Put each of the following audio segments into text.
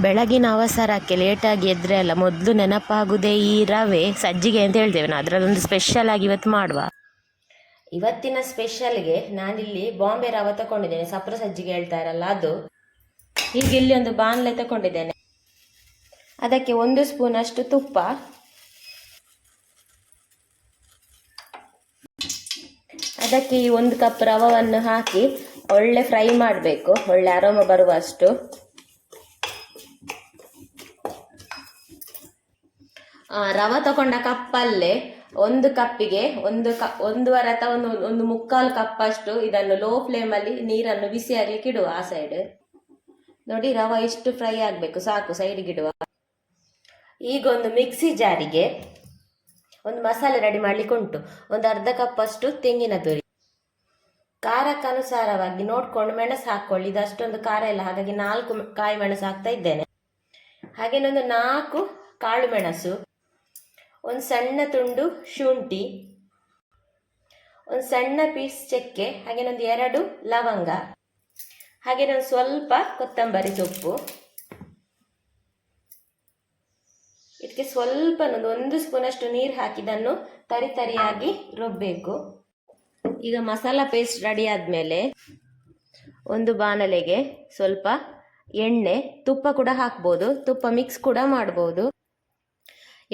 ಬೆಳಗಿನ ಅವಸರಕ್ಕೆ ಲೇಟಾಗಿ ಎದ್ರೆ ಅಲ್ಲ, ಮೊದಲು ನೆನಪಾಗುದೇ ಈ ರವೆ. ಸಜ್ಜಿಗೆ ಅಂತ ಹೇಳ್ತೇವೆ ನಾವು, ಅದರಲ್ಲೊಂದು ಸ್ಪೆಷಲ್ ಆಗಿ ಇವತ್ತು ಮಾಡುವ. ಇವತ್ತಿನ ಸ್ಪೆಷಲ್ಗೆ ನಾನಿಲ್ಲಿ ಬಾಂಬೆ ರವೆ ತಗೊಂಡಿದ್ದೇನೆ ಸಪ್ರ ಸಜ್ಜಿಗೆ ಹೇಳ್ತಾರಲ್ಲ ಅದು. ಈಗ ಇಲ್ಲಿ ಒಂದು ಬಾಣಲೆ ತಗೊಂಡಿದ್ದೇನೆ ಅದಕ್ಕೆ ಒಂದು ಸ್ಪೂನ್ ಅಷ್ಟು ತುಪ್ಪ. ಅದಕ್ಕೆ ಈ ಒಂದು ಕಪ್ ರವವನ್ನು ಹಾಕಿ ಒಳ್ಳೆ ಫ್ರೈ ಮಾಡಬೇಕು, ಒಳ್ಳೆ ಅರೋಮ ಬರುವಷ್ಟು. ರವ ತಗೊಂಡ ಕಪ್ಪಲ್ಲೇ ಒಂದು ಕಪ್ಪಿಗೆ ಒಂದು ಕ, ಒಂದೂವರೆ ಅಥವಾ ಒಂದು ಒಂದು ಮುಕ್ಕಾಲು ಕಪ್ ಅಷ್ಟು ಇದನ್ನು ಲೋ ಫ್ಲೇಮಲ್ಲಿ ನೀರನ್ನು ಬಿಸಿ ಆಗ್ಲಿಕ್ಕೆ ಇಡುವ ಆ ಸೈಡ್ ನೋಡಿ ರವ ಎಷ್ಟು ಫ್ರೈ ಆಗಬೇಕು, ಸಾಕು ಸೈಡ್ಗೆ ಇಡುವ. ಈಗ ಒಂದು ಮಿಕ್ಸಿ ಜಾರಿಗೆ ಒಂದು ಮಸಾಲೆ ರೆಡಿ ಮಾಡ್ಲಿಕ್ಕೆ ಉಂಟು. ಒಂದು ಅರ್ಧ ಕಪ್ ಅಷ್ಟು ತೆಂಗಿನ ತುರಿ. ಖಾರಕ್ಕನುಸಾರವಾಗಿ ನೋಡ್ಕೊಂಡು ಮೆಣಸು ಹಾಕೊಳ್ಳಿ ಇದು ಅಷ್ಟೊಂದು ಖಾರ ಇಲ್ಲ, ಹಾಗಾಗಿ ನಾಲ್ಕು ಕಾಯಿ ಮೆಣಸು ಹಾಕ್ತಾ ಇದ್ದೇನೆ. ಹಾಗೇನೊಂದು ನಾಲ್ಕು ಕಾಳು ಮೆಣಸು. ಒಂದು ಸಣ್ಣ ತುಂಡು ಶುಂಠಿ, ಒಂದು ಸಣ್ಣ ಪೀಸ್ ಚಕ್ಕೆ ಹಾಗೇನೊಂದು ಎರಡು ಲವಂಗ ಹಾಗೇನೊಂದು ಸ್ವಲ್ಪ ಕೊತ್ತಂಬರಿ ಸೊಪ್ಪು. ಇದಕ್ಕೆ ಸ್ವಲ್ಪ ಒಂದು ಒಂದು ಸ್ಪೂನ್ ಅಷ್ಟು ನೀರು ಹಾಕಿದನ್ನು ತರಿ ತರಿಯಾಗಿ ರುಬ್ಬಬೇಕು ಈಗ ಮಸಾಲ ಪೇಸ್ಟ್ ರೆಡಿ ಆದಮೇಲೆ ಒಂದು ಬಾಣಲೆಗೆ ಸ್ವಲ್ಪ ಎಣ್ಣೆ, ತುಪ್ಪ ಕೂಡ ಹಾಕ್ಬೋದು, ತುಪ್ಪ ಮಿಕ್ಸ್ ಕೂಡ ಮಾಡ್ಬೋದು.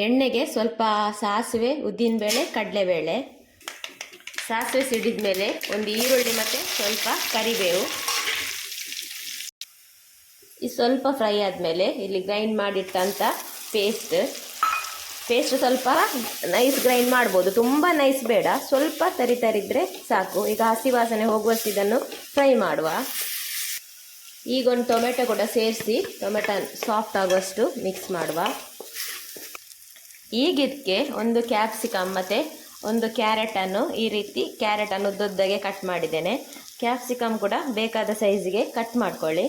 ಎಣ್ಣೆಗೆ ಸ್ವಲ್ಪ ಸಾಸಿವೆ ಉದ್ದಿನಬೇಳೆ ಕಡಲೆಬೇಳೆ ಸಾಸಿವೆ ಸಿಡಿದ ಮೇಲೆ ಒಂದು ಈರುಳ್ಳಿ ಮತ್ತು ಸ್ವಲ್ಪ ಕರಿಬೇವು. ಈ ಸ್ವಲ್ಪ ಫ್ರೈ ಆದಮೇಲೆ ಇಲ್ಲಿ ಗ್ರೈಂಡ್ ಮಾಡಿಟ್ಟಂಥ ಪೇಸ್ಟ್. ಪೇಸ್ಟ್ ಸ್ವಲ್ಪ ನೈಸ್ ಗ್ರೈಂಡ್ ಮಾಡ್ಬೋದು. ತುಂಬ ನೈಸ್ ಬೇಡ. ಸ್ವಲ್ಪ ತರಿ ತರಿದ್ರೆ ಸಾಕು. ಈಗ ಹಸಿ ವಾಸನೆ ಹೋಗುವಷ್ಟು ಇದನ್ನು ಫ್ರೈ ಮಾಡುವ. ಈಗ ಒಂದು ಟೊಮೆಟೊ ಕೂಡ ಸೇರಿಸಿ, ಟೊಮೆಟೊ ಸಾಫ್ಟ್ ಆಗುವಷ್ಟು ಮಿಕ್ಸ್ ಮಾಡುವ. ಈಗ ಇದಕ್ಕೆ ಒಂದು ಕ್ಯಾಪ್ಸಿಕಮ್ ಮತ್ತು ಒಂದು ಕ್ಯಾರೆಟನ್ನು ಈ ರೀತಿ ಕ್ಯಾರೆಟನ್ನು ಉದ್ದುದ್ದಗೆ ಕಟ್ ಮಾಡಿದ್ದೇನೆ. ಕ್ಯಾಪ್ಸಿಕಮ್ ಕೂಡ ಬೇಕಾದ ಸೈಜಿಗೆ ಕಟ್ ಮಾಡ್ಕೊಳ್ಳಿ.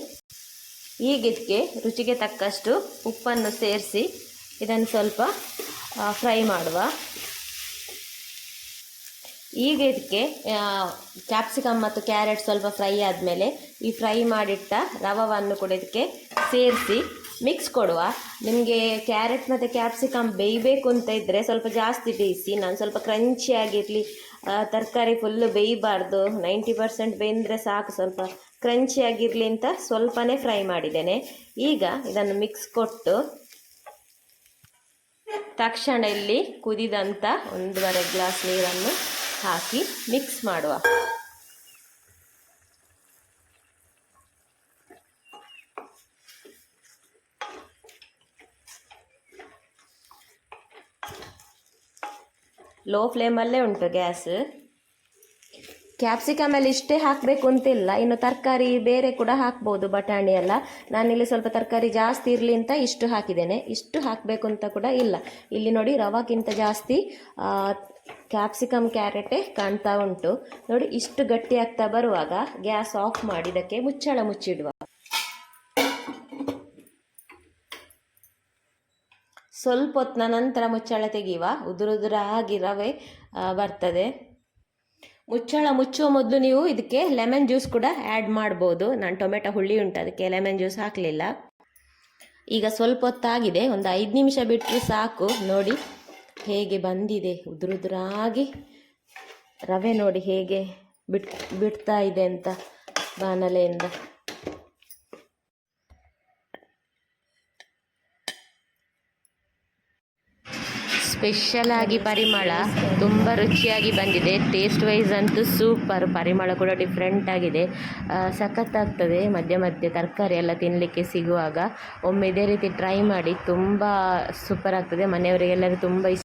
ಈಗಿದ್ದಕ್ಕೆ ರುಚಿಗೆ ತಕ್ಕಷ್ಟು ಉಪ್ಪನ್ನು ಸೇರಿಸಿ ಇದನ್ನು ಸ್ವಲ್ಪ ಫ್ರೈ ಮಾಡುವ. ಈಗ ಇದಕ್ಕೆ ಕ್ಯಾಪ್ಸಿಕಮ್ ಮತ್ತು ಕ್ಯಾರೆಟ್ ಸ್ವಲ್ಪ ಫ್ರೈ ಆದಮೇಲೆ ಈ ಫ್ರೈ ಮಾಡಿಟ್ಟ ರವವನ್ನು ಕೂಡ ಇದಕ್ಕೆ ಸೇರಿಸಿ ಮಿಕ್ಸ್ ಕೊಡುವ. ನಿಮಗೆ ಕ್ಯಾರೆಟ್ ಮತ್ತು ಕ್ಯಾಪ್ಸಿಕಮ್ ಬೇಯಬೇಕು ಅಂತ ಇದ್ದರೆ ಸ್ವಲ್ಪ ಜಾಸ್ತಿ ಬೇಯಿಸಿ, ನಾನು ಸ್ವಲ್ಪ ಕ್ರಂಚಿ ಆಗಿರಲಿ ತರಕಾರಿ ಫುಲ್ಲು ಬೇಯಬಾರ್ದು. ನೈಂಟಿ ಪರ್ಸೆಂಟ್ ಬೇಂದರೆ ಸಾಕು, ಸ್ವಲ್ಪ ಕ್ರಂಚಿ ಆಗಿರಲಿ ಅಂತ ಸ್ವಲ್ಪನೇ ಫ್ರೈ ಮಾಡಿದ್ದೇನೆ. ಈಗ ಇದನ್ನು ಮಿಕ್ಸ್ ಕೊಟ್ಟು ತಕ್ಷಣ ಇಲ್ಲಿ ಕುದಿದಂಥ ಒಂದೂವರೆ ಗ್ಲಾಸ್ ನೀರನ್ನು ಹಾಕಿ ಮಿಕ್ಸ್ ಮಾಡುವ. ಲೋ ಫ್ಲೇಮಲ್ಲೇ ಉಂಟು ಗ್ಯಾಸ್ ಕ್ಯಾಪ್ಸಿಕಮಲ್ಲಿ ಇಷ್ಟೇ ಹಾಕಬೇಕು ಅಂತಿಲ್ಲ. ಇನ್ನು ತರಕಾರಿ ಬೇರೆ ಕೂಡ ಹಾಕ್ಬೋದು ಬಟಾಣಿ ಎಲ್ಲ. ನಾನಿಲ್ಲಿ ಸ್ವಲ್ಪ ತರಕಾರಿ ಜಾಸ್ತಿ ಇರಲಿ ಅಂತ ಇಷ್ಟು ಹಾಕಿದ್ದೇನೆ. ಇಷ್ಟು ಹಾಕಬೇಕು ಅಂತ ಕೂಡ ಇಲ್ಲ. ಇಲ್ಲಿ ನೋಡಿ ರವಾಕ್ಕಿಂತ ಜಾಸ್ತಿ ಕ್ಯಾಪ್ಸಿಕಮ್ ಕ್ಯಾರೆಟೇ ಕಾಣ್ತಾ ಉಂಟು. ನೋಡಿ ಇಷ್ಟು ಗಟ್ಟಿ ಆಗ್ತಾ ಬರುವಾಗ ಗ್ಯಾಸ್ ಆಫ್ ಮಾಡಿ, ಇದಕ್ಕೆ ಮುಚ್ಚಳ ಮುಚ್ಚಿಡುವ. ಸ್ವಲ್ಪ ಹೊತ್ತಿನ ನಂತರ ಮುಚ್ಚಳ ತೆಗೆಯುವ ಉದುರುದುರಾಗಿ ರವೆ ಬರ್ತದೆ. ಮುಚ್ಚಳ ಮುಚ್ಚುವ ಮೊದಲು ನೀವು ಇದಕ್ಕೆ ಲೆಮನ್ ಜ್ಯೂಸ್ ಕೂಡ ಆ್ಯಡ್ ಮಾಡ್ಬೋದು. ನಾನು ಟೊಮೆಟೊ ಹುಳಿ ಉಂಟು, ಅದಕ್ಕೆ ಲೆಮನ್ ಜ್ಯೂಸ್ ಹಾಕಲಿಲ್ಲ. ಈಗ ಸ್ವಲ್ಪ ಹೊತ್ತಾಗಿದೆ ಒಂದು ಐದು ನಿಮಿಷ ಬಿಟ್ಟರೆ ಸಾಕು. ನೋಡಿ ಹೇಗೆ ಬಂದಿದೆ. ಉದುರುದುರಾಗಿ ರವೆ ನೋಡಿ ಹೇಗೆ ಬಿಟ್, ಬಿಡ್ತಾ ಇದೆ ಅಂತ ಬಾಣಲೆಯಿಂದ ಸ್ಪೆಷಲ್ ಆಗಿ ಪರಿಮಳ ತುಂಬ ರುಚಿಯಾಗಿ ಬಂದಿದೆ. ಟೇಸ್ಟ್ ವೈಸ್ ಅಂತೂ ಸೂಪರ್ ಪರಿಮಳ ಕೂಡ ಡಿಫ್ರೆಂಟ್ ಆಗಿದೆ. ಸಖತ್ತಾಗ್ತದೆ. ಮಧ್ಯ ಮಧ್ಯೆ ತರಕಾರಿ ಎಲ್ಲ ತಿನ್ನಲಿಕ್ಕೆ ಸಿಗುವಾಗ. ಒಮ್ಮೆ ಇದೇ ರೀತಿ ಟ್ರೈ ಮಾಡಿ ತುಂಬ ಸೂಪರ್ ಆಗ್ತದೆ. ಮನೆಯವರಿಗೆಲ್ಲರೂ ತುಂಬ ಇಷ್ಟ